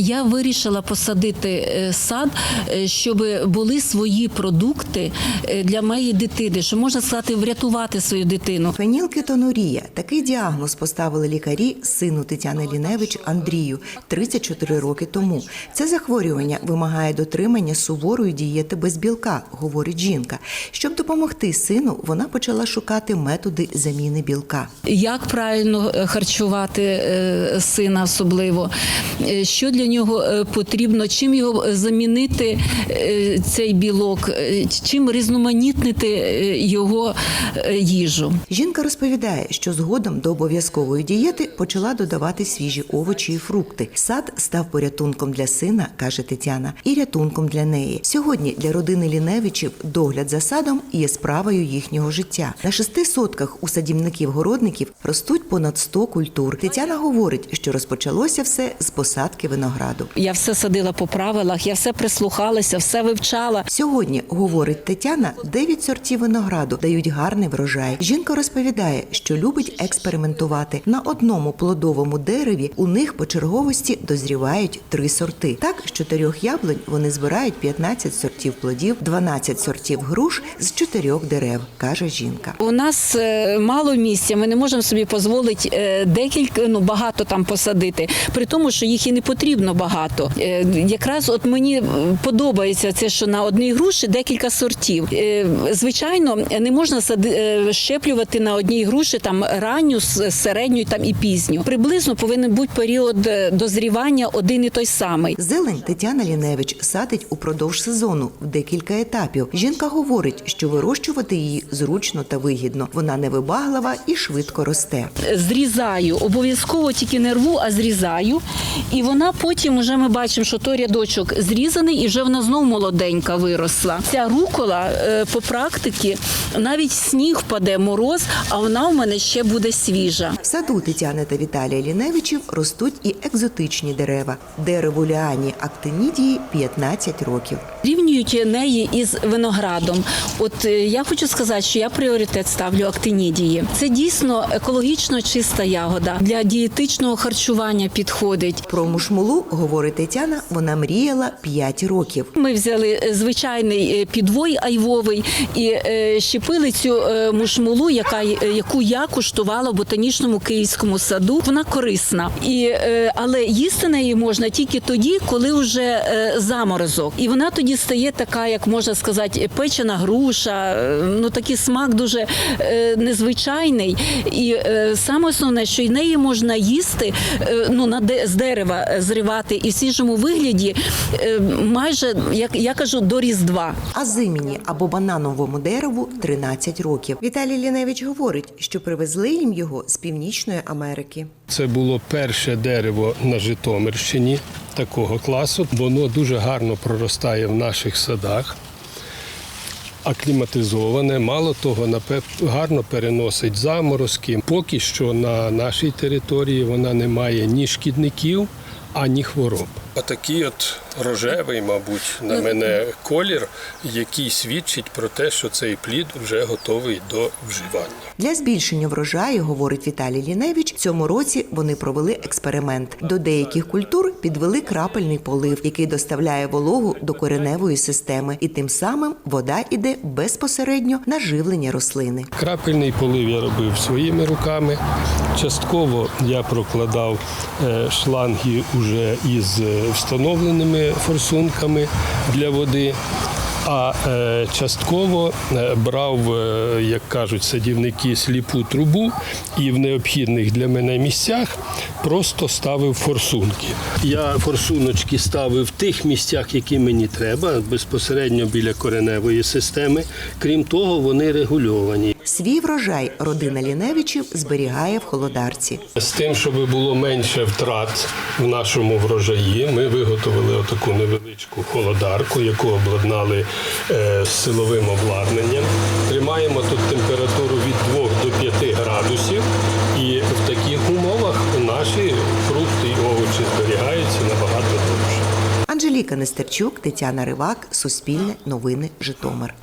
Я вирішила посадити е, сад, е, щоб були свої продукти е, для моєї дитини, що можна сказати, врятувати свою дитину. Фенілкетонурія – такий діагноз поставили лікарі сину Тетяни Ліневич Андрію 34 роки тому. Це захворювання вимагає дотримання суворої дієти без білка, говорить жінка. Щоб допомогти сину, вона почала шукати методи заміни білка. Як правильно харчувати сина, особливо, що для нього е, потрібно, чим його замінити е, цей білок, е, чим різноманітнити е, його е, їжу. Жінка розповідає, що згодом до обов'язкової дієти почала додавати свіжі овочі і фрукти. Сад став порятунком для сина, каже Тетяна, і рятунком для неї. Сьогодні для родини Ліневичів догляд за садом є справою їхнього життя. На шести сотках у садівників-городників ростуть понад 100 культур. Тетяна говорить, що розпочалося все з посадки винограду. Я все садила по правилах, я все прислухалася, все вивчала. Сьогодні, говорить Тетяна, 9 сортів винограду дають гарний врожай. Жінка розповідає, що любить експериментувати. На одному плодовому дереві у них по черговості дозрівають три сорти. Так, з чотирьох яблунь вони збирають 15 сортів плодів, 12 сортів груш з чотирьох дерев, каже жінка. У нас е, мало місця, ми не можемо собі дозволити е, декілька, ну багато там посадити, при тому, що їх і не потрібно багато. Е, Якраз от мені подобається це, що на одній груші декілька сортів. Е, Звичайно, не можна е, щеплювати на одній груші там ранню, середню там і пізню. Приблизно повинен бути період дозрівання один і той самий. Зелень Тетяна Ліневич садить упродовж сезону в декілька етапів. Жінка говорить, що вирощувати її зручно та вигідно. Вона невибаглива і швидко росте. зрізаю, обов'язково тільки не рву, а зрізаю. І вона потім вже ми бачимо, що той рядочок зрізаний, і вже вона знов молоденька виросла. Ця рукола е, по практиці навіть сніг впаде, мороз, а вона у мене ще буде свіжа. В саду Тетяни та Віталія Ліневичів ростуть і екзотичні дерева. Дереву ліані актинідії 15 років. Рівнюють неї із виноградом. От е, я хочу сказати, що я пріоритет ставлю актинідії. Це дійсно екологічно чиста ягода для дієтичного харчування підходить. Про мушмулу, говорить Тетяна, вона мріяла 5 років. Ми взяли е, звичайний е, підвой айвовий і е, щепили цю мушмулу, яка яку я куштувала в ботанічному київському саду. Вона корисна, і але їсти неї можна тільки тоді, коли вже заморозок. І вона тоді стає така, як можна сказати, печена груша. Ну такий смак дуже незвичайний. І саме основне, що й неї можна їсти, ну на з дерева е, зривати і в свіжому вигляді е, майже як я кажу до різдва. А зиміні або банановому дереву 13 років. Віталій Ліневич говорить, що привезли їм його з Північної Америки. Це було перше дерево на Житомирщині такого класу. Воно дуже гарно проростає в наших садах. Акліматизоване, мало того, гарно переносить заморозки. Поки що на нашій території вона не має ні шкідників, ані хвороб. Отакий от рожевий, мабуть, на мене колір, який свідчить про те, що цей плід вже готовий до вживання. Для збільшення врожаю, говорить Віталій Ліневич, цьому році вони провели експеримент. До деяких культур підвели крапельний полив, який доставляє вологу до кореневої системи, і тим самим вода іде безпосередньо на живлення рослини. Крапельний полив я робив своїми руками. Частково я прокладав е, шланги уже із е, форсунками для води. А е, частково е, брав, е, як кажуть садівники, сліпу трубу і в необхідних для мене місцях просто ставив форсунки. Я форсуночки ставив в тих місцях, які мені треба, безпосередньо біля кореневої системи. Крім того, вони регульовані. Свій врожай родина Ліневичів зберігає в холодарці. З тим, щоб було менше втрат в нашому врожаї, ми виготовили отаку невеличку холодарку, яку обладнали е, силовим обладнанням. Тримаємо тут температуру від 2 до 5 градусів, і в таких умовах наші фрукти і овочі зберігаються набагато довше. Анжеліка Нестерчук, Тетяна Ривак, Суспільне новини, Житомир.